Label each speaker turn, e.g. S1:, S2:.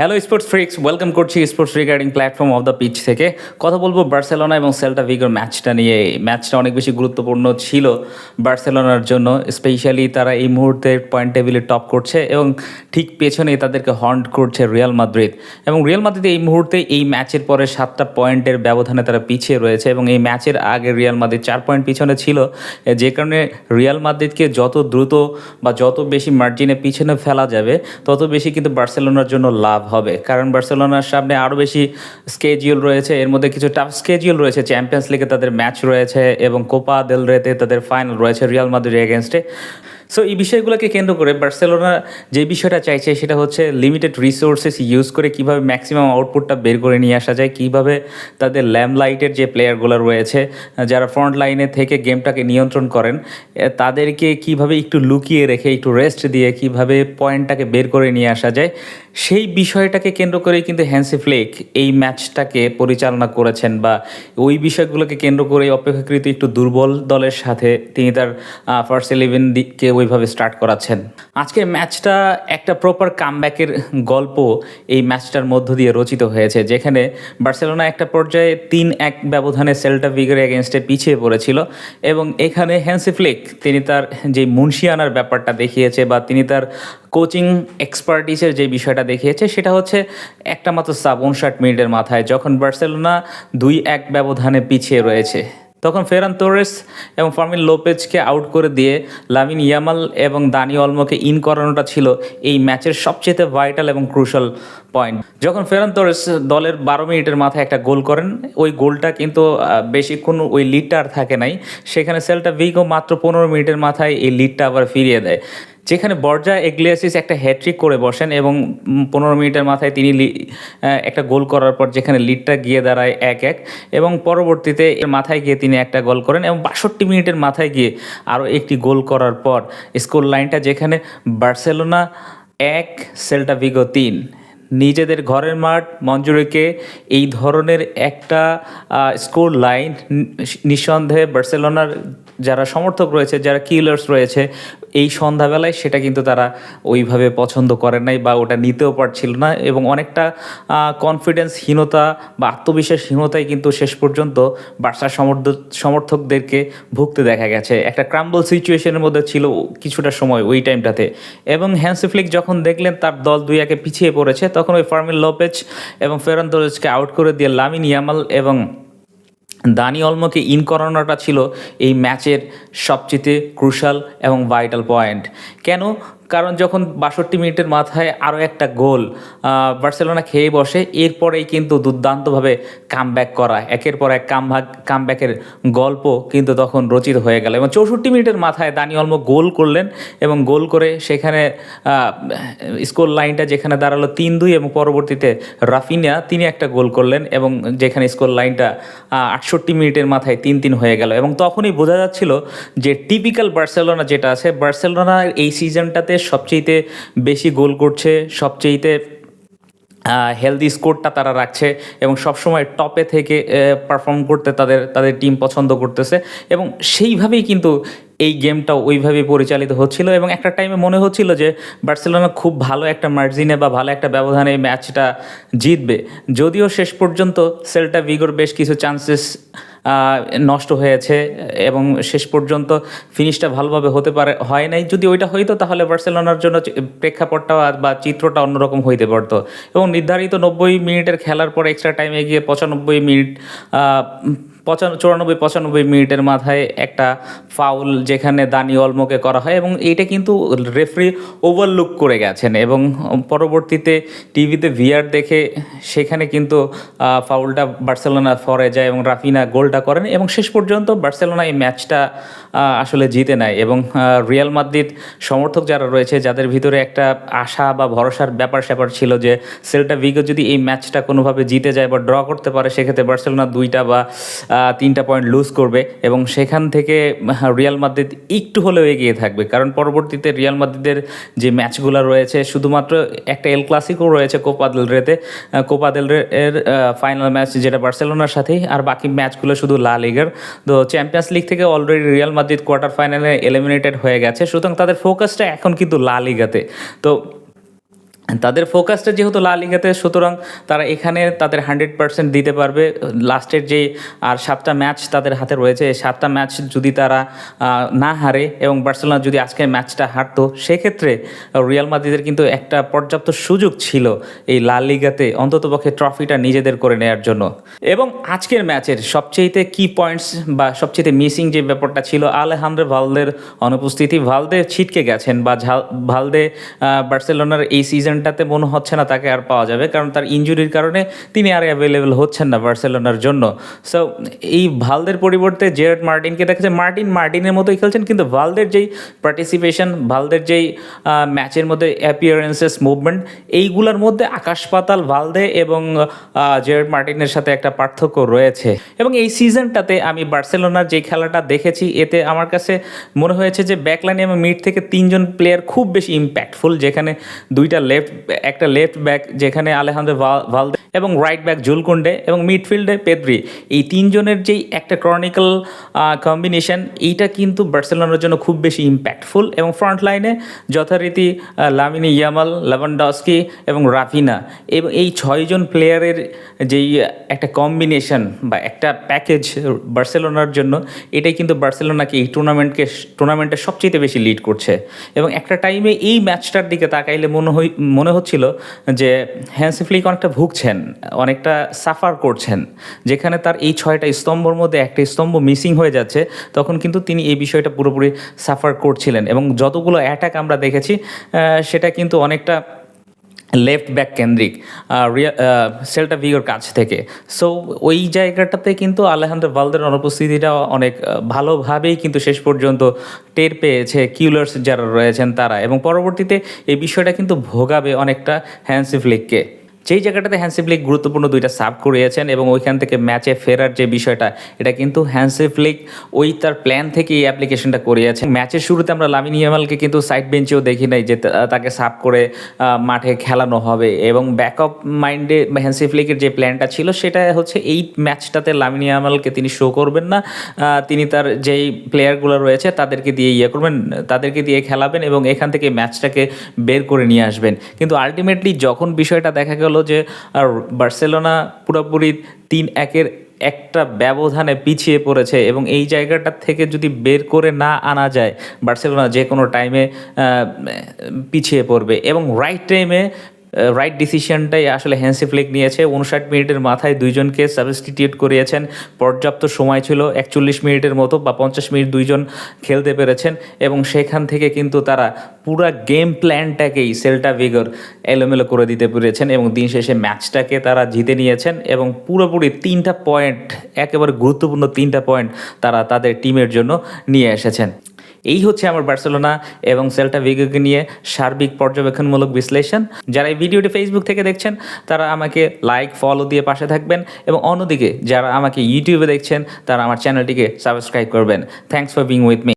S1: Hello sports freaks welcome করছি sports regarding platform of the pitch থেকে। কথা বলব বার্সেলোনা এবং সেল্টা ভিগোর ম্যাচটা নিয়ে। ম্যাচটা অনেক বেশি গুরুত্বপূর্ণ ছিল বার্সেলোনার জন্য স্পেশালি তারা এই মুহূর্তে পয়েন্ট টেবিলে টপ করছে এবং ঠিক পেছনেই তাদেরকে হন্ট করছে রিয়াল মাদ্রিদ এবং রিয়াল মাদ্রিদ এই মুহূর্তে এই ম্যাচের পরে সাতটা পয়েন্টের ব্যবধানে তারা পিছিয়ে রয়েছে এবং এই ম্যাচের আগে রিয়াল মাদ্রিদ চার পয়েন্ট পিছনে ছিল। যে কারণে রিয়াল মাদ্রিদকে যত দ্রুত বা যত বেশি মার্জিনে পিছনে ফেলা যাবে, তত বেশি কিন্তু বার্সেলোনার জন্য লাভ হবে। কারণ বার্সেলোনার সামনে আরও বেশি স্কেজিউল রয়েছে। এর মধ্যে কিছু টাফ স্কেজিউল রয়েছে। চ্যাম্পিয়ন্স লিগে তাদের ম্যাচ রয়েছে এবং কোপা দেল রেতে তাদের ফাইনাল রয়েছে রিয়াল মাদ্রিদ এগেনস্টে সো এই বিষয়গুলোকে কেন্দ্র করে বার্সেলোনা যে বিষয়টা চাইছে সেটা হচ্ছে লিমিটেড রিসোর্সেস ইউজ করে কীভাবে ম্যাক্সিমাম আউটপুটটা বের করে নিয়ে আসা যায়, কীভাবে তাদের ল্যাম্প লাইটের যে প্লেয়ারগুলো রয়েছে, যারা ফ্রন্ট লাইনে থেকে গেমটাকে নিয়ন্ত্রণ করেন তাদেরকে কীভাবে একটু লুকিয়ে রেখে, একটু রেস্ট দিয়ে কীভাবে পয়েন্টটাকে বের করে নিয়ে আসা যায় সেই বিষয়টাকে কেন্দ্র করেই কিন্তু হ্যান্সি ফ্লেক এই ম্যাচটাকে পরিচালনা করেছেন বা ওই বিষয়গুলোকে কেন্দ্র করে অপেক্ষাকৃত একটু দুর্বল দলের সাথে তিনি তার ফার্স্ট ইলেভেন দিককে ওইভাবে স্টার্ট করাচ্ছেন। আজকের ম্যাচটা একটা প্রপার কামব্যাকের গল্প এই ম্যাচটার মধ্য দিয়ে রচিত হয়েছে, যেখানে বার্সেলোনা একটা পর্যায়ে তিন এক ব্যবধানে সেল্টা ভিগের এগেনস্টে পিছিয়ে পড়েছিল এবং এখানে হ্যান্সি ফ্লেক তিনি তার যে মুন্সিয়ানার ব্যাপারটা দেখিয়েছে বা তিনি তার কোচিং এক্সপার্টিসের যে বিষয়টা দেখিয়েছে, সেটা হচ্ছে একটা মাত্র সাব উনষাট মিনিটের মাথায়, যখন বার্সেলোনা দুই এক ব্যবধানে পিছিয়ে রয়েছে। তখন ফেরান তোরেস এবং ফার্মিন লোপেজকে আউট করে দিয়ে লামিন ইয়ামাল এবং দানি অলমোকে ইন করানোটা ছিল এই ম্যাচের সবচেয়ে ভাইটাল এবং ক্রুশাল পয়েন্ট যখন ফেরান তোরেস দলের বারো মিনিটের মাথায় একটা গোল করেন, ওই গোলটা কিন্তু বেশিক্ষণ ওই লিডটা আর থাকে নাই। সেখানে সেলটা ভিগো মাত্র পনেরো মিনিটের মাথায় এই লিডটা আবার ফিরিয়ে দেয়। যেখানে বর্জা এগলিয়াসিস একটা হ্যাট্রিক করে বসেন এবং পনেরো মিনিটের মাথায় তিনি একটা গোল করার পর যেখানে লিডটা গিয়ে দাঁড়ায় এক এক এবং পরবর্তীতে মাথায় গিয়ে তিনি একটা গোল করেন এবং বাষট্টি মিনিটের মাথায় গিয়ে আরও একটি গোল করার পর স্কোর লাইনটা যেখানে বার্সেলোনা এক, সেল্টা ভিগো তিন। নিজেদের ঘরের মাঠ মঞ্জুরিকে এই ধরনের একটা স্কোর লাইন নিঃসন্দেহে বার্সেলোনার যারা সমর্থক রয়েছে, যারা কিলার্স রয়েছে এই সন্ধ্যাবেলায় সেটা কিন্তু তারা ওইভাবে পছন্দ করেন নাই বা ওটা নিতেও পারছিল না এবং অনেকটা কনফিডেন্সহীনতা বা আত্মবিশ্বাসহীনতাই কিন্তু শেষ পর্যন্ত বার্সার সমর্থ সমর্থকদেরকে ভুগতে দেখা গেছে। একটা ক্রাম্বল সিচুয়েশনের মধ্যে ছিল কিছুটা সময় ওই টাইমটাতে এবং হ্যান্সিফ্লিক যখন দেখলেন তার দল দুই একে পিছিয়ে পড়েছে, তখন ওই ফার্মিন লোপেজ এবং ফেরান আউট করে দিয়ে লামিন ইয়ামাল এবং দানি অলমোকে ইন করানোটা ছিল এই ম্যাচের সবচেয়ে ক্রুশাল এবং ভাইটাল পয়েন্ট কেন? কারণ যখন বাষট্টি মিনিটের মাথায় আরও একটা গোল বার্সেলোনা খেয়ে বসে, এরপরেই কিন্তু দুর্দান্তভাবে কামব্যাক করা। একের পর এক কাম কামব্যাকের গল্প কিন্তু তখন রচিত হয়ে গেল। এবং চৌষট্টি মিনিটের মাথায় দানি অলমো গোল করলেন এবং গোল করে সেখানে স্কোর লাইনটা যেখানে দাঁড়াল তিন দুই এবং পরবর্তীতে রাফিনিয়া, তিনি একটা গোল করলেন এবং যেখানে স্কোর লাইনটা আটষট্টি মিনিটের মাথায় তিন তিন হয়ে গেল। এবং তখনই বোঝা যাচ্ছিল যে টিপিক্যাল বার্সেলোনা যেটা আছে বার্সেলোনা এই সিজনটাতে সবচেয়েতে বেশি গোল করছে, সবচেয়েতে হেলদি স্কোরটা তারা রাখছে এবং সবসময় টপে থেকে পারফর্ম করতে তাদের তাদের টিম পছন্দ করতেছে এবং সেইভাবেই কিন্তু এই গেমটা ওইভাবেই পরিচালিত হচ্ছিল এবং একটা টাইমে মনে হচ্ছিল যে বার্সেলোনা খুব ভালো একটা মার্জিনে বা ভালো একটা ব্যবধানে এই ম্যাচটা জিতবে। যদিও শেষ পর্যন্ত সেলটা ভিগোর বেশ কিছু চান্সেস নষ্ট হয়েছে এবং শেষ পর্যন্ত ফিনিশটা ভালোভাবে হতে পারে, হয় নাই। যদি ওইটা হইতো তাহলে বার্সেলোনার জন্য প্রেক্ষাপটটা বা চিত্রটা অন্যরকম হইতে পারতো। এবং নির্ধারিত নব্বই মিনিটের খেলার পর এক্সট্রা টাইমে গিয়ে পঁচানব্বই মিনিট পঁচান, চুরানব্বই, পঁচানব্বই মিনিটের মাথায় একটা ফাউল যেখানে দানি অলমোকে করা হয় এবং এইটা কিন্তু রেফারি ওভারলুক করে গেছেন এবং পরবর্তীতে টিভিতে ভিআর দেখে সেখানে কিন্তু ফাউলটা বার্সেলোনা ফরে যায় এবং রাফিনা গোলটা করেন এবং শেষ পর্যন্ত বার্সেলোনা এই ম্যাচটা আসলে জিতে নেয় এবং রিয়াল মাদ্রিদ সমর্থক যারা রয়েছে যাদের ভিতরে একটা আশা বা ভরসার ব্যাপার স্যাপার ছিল যে সেল্টা ভিগো যদি এই ম্যাচটা কোনোভাবে জিতে যায় বা ড্র করতে পারে, সেক্ষেত্রে বার্সেলোনা দুইটা বা তিনটা পয়েন্ট লুজ করবে এবং সেখান থেকে রিয়াল মাদ্রিদ একটু হলেও এগিয়ে থাকবে। কারণ পরবর্তীতে রিয়াল মাদ্রিদের যে ম্যাচগুলো রয়েছে, শুধুমাত্র একটা এল ক্লাসিকও রয়েছে কোপা দেল রেতে কোপা দেল এর ফাইনাল ম্যাচ যেটা বার্সেলোনার সাথেই, আর বাকি ম্যাচগুলো শুধু লা লিগার তো চ্যাম্পিয়ন্স লিগ থেকে অলরেডি রিয়াল মাদ্রিদ কোয়ার্টার ফাইনালে এলিমিনেটেড হয়ে গেছে। সুতরাং তাদের ফোকাসটা এখন কিন্তু লা লিগাতে তো তাদের ফোকাসটা যেহেতু লা লিগাতে সুতরাং তারা এখানে তাদের হান্ড্রেড পার্সেন্ট দিতে পারবে। লাস্টের যে, আর সাতটা ম্যাচ তাদের হাতে রয়েছে সাতটা ম্যাচ যদি তারা না হারে এবং বার্সেলোনা যদি আজকে ম্যাচটা হারতো, সেক্ষেত্রে রিয়াল মাদ্রিদের কিন্তু একটা পর্যাপ্ত সুযোগ ছিল এই লা লিগাতে অন্ততপক্ষে ট্রফিটা নিজেদের করে নেওয়ার জন্য। এবং আজকের ম্যাচের সবচেয়েতে কি পয়েন্টস বা সবচেয়েতে মিসিং যে ব্যাপারটা ছিল আলেহান্দ্রে ভালদের অনুপস্থিতি। ভালদে ছিটকে গেছেন বা ভালদে বার্সেলোনার এই সিজনটাতে মনে হচ্ছে না তাকে আর পাওয়া যাবে, কারণ তার ইনজুরির কারণে তিনি আর অ্যাভেলেবেল হচ্ছেন না বার্সেলোনার জন্য। সো এই ভালদের পরিবর্তে জেরার্ড মার্টিনকে দেখা মার্টিন মার্টিনের মতোই খেলছেন, কিন্তু ভালদের যেই পার্টিসিপেশন ভালদের যেই ম্যাচের মধ্যে অ্যাপিয়ারেন্সেস মুভমেন্ট এইগুলোর মধ্যে আকাশ পাতাল ভালদে এবং জেরার্ড মার্টিনের সাথে একটা পার্থক্য রয়েছে। এবং এই সিজনটাতে আমি বার্সেলোনার যে খেলাটা দেখেছি, এতে আমার কাছে মনে হয়েছে যে ব্যাকলাইনে এবং মিড থেকে তিনজন প্লেয়ার খুব বেশি ইম্প্যাক্টফুল যেখানে দুইটা লেফট একটা লেফট ব্যাক যেখানে আলেহান্দ্রে ভালদে এবং রাইট ব্যাক জুলকুন্ডে এবং মিডফিল্ডে পেদ্রি। এই তিনজনের যেই একটা ক্রনিক্যাল কম্বিনেশন এইটা কিন্তু বার্সেলোনার জন্য খুব বেশি ইম্প্যাক্টফুল এবং ফ্রন্ট লাইনে যথারীতি লামিনি ইয়ামাল লেভানডস্কি এবং রাফিনা এবং, এই ছয়জন প্লেয়ারের যেই একটা কম্বিনেশন বা একটা প্যাকেজ বার্সেলোনার জন্য, এটাই কিন্তু বার্সেলোনাকে এই টুর্নামেন্টকে টুর্নামেন্টে সবচেয়ে বেশি লিড করছে। এবং একটা টাইমে এই ম্যাচটার দিকে তাকাইলে মনে হই মনে হচ্ছিল যে হ্যান্সি ফ্লিক অনেকটা ভুগছেন, অনেকটা সাফার করছেন। যেখানে তার এই ছয়টা স্তম্ভর মধ্যে একটা স্তম্ভ মিসিং হয়ে যাচ্ছে, তখন কিন্তু তিনি এই বিষয়টা পুরোপুরি সাফার করছিলেন এবং যতগুলো অ্যাটাক আমরা দেখেছি সেটা কিন্তু অনেকটা লেফট ব্যাক কেন্দ্রিক সেলটা ভিগোর কাছ থেকে। সো ওই জায়গাটাতে কিন্তু আলেহান্দ্র ভালদের অনুপস্থিতিটা অনেক ভালোভাবেই কিন্তু শেষ পর্যন্ত টের পেয়েছে কিউলার্স যারা রয়েছেন তারা। এবং পরবর্তীতে এই বিষয়টা কিন্তু ভোগাবে অনেকটা হ্যান্সি ফ্লিককে। যেই জায়গাটাতে হ্যান্সি ফ্লিক গুরুত্বপূর্ণ দুইটা সাব করিয়েছেন এবং ওইখান থেকে ম্যাচে ফেরার যে বিষয়টা, এটা কিন্তু হ্যান্সি ফ্লিক ওই তার প্ল্যান থেকে এই অ্যাপ্লিকেশনটা করিয়েছেন। ম্যাচের শুরুতে আমরা লামিন ইয়ামালকে কিন্তু সাইড বেঞ্চেও দেখি নাই যে তাকে সাব করে মাঠে খেলানো হবে এবং ব্যাকআপ মাইন্ডে হ্যান্সি ফ্লিকের যে প্ল্যানটা ছিল, সেটা হচ্ছে এই ম্যাচটাতে লামিন ইয়ামালকে তিনি শো করবেন না। তিনি তার যেই প্লেয়ারগুলো রয়েছে, তাদেরকে দিয়ে ইয়ে করবেন, তাদেরকে দিয়ে খেলাবেন এবং এখান থেকে ম্যাচটাকে বের করে নিয়ে আসবেন। কিন্তু আলটিমেটলি যখন বিষয়টা দেখা গেল যে আর বার্সেলোনা পুরোপুরি তিন একের একটা ব্যবধানে পিছিয়ে পড়েছে এবং এই জায়গাটা থেকে যদি বের করে না আনা যায়, বার্সেলোনা যে কোনো টাইমে পিছিয়ে পড়বে এবং রাইট টাইমে রাইট ডিসিশনটাই আসলে হ্যান্সি ফ্লেক নিয়েছে। উনষাট মিনিটের মাথায় দুইজনকে সাবস্টিটিউট করিয়েছেন। পর্যাপ্ত সময় ছিল, একচল্লিশ মিনিটের মতো বা পঞ্চাশ মিনিট দুইজন খেলতে পেরেছেন এবং সেখান থেকে কিন্তু তারা পুরা গেম প্ল্যানটাকেই সেল্টা ভিগর এলোমেলো করে দিতে পেরেছেন এবং দিন শেষে ম্যাচটাকে তারা জিতে নিয়েছেন এবং পুরোপুরি তিনটা পয়েন্ট একেবারে গুরুত্বপূর্ণ তিনটা পয়েন্ট তারা তাদের টিমের জন্য নিয়ে এসেছেন। এই হচ্ছে আমার বার্সেলোনা এবং সেল্টা ভিগোকে নিয়ে সার্বিক পর্যবেক্ষণমূলক বিশ্লেষণ। যারা এই ভিডিওটি ফেসবুক থেকে দেখছেন, তারা আমাকে লাইক ফলো দিয়ে পাশে থাকবেন এবং অন্যদিকে যারা আমাকে ইউটিউবে দেখছেন, তারা আমার চ্যানেলটিকে সাবস্ক্রাইব করবেন। Thanks for being with me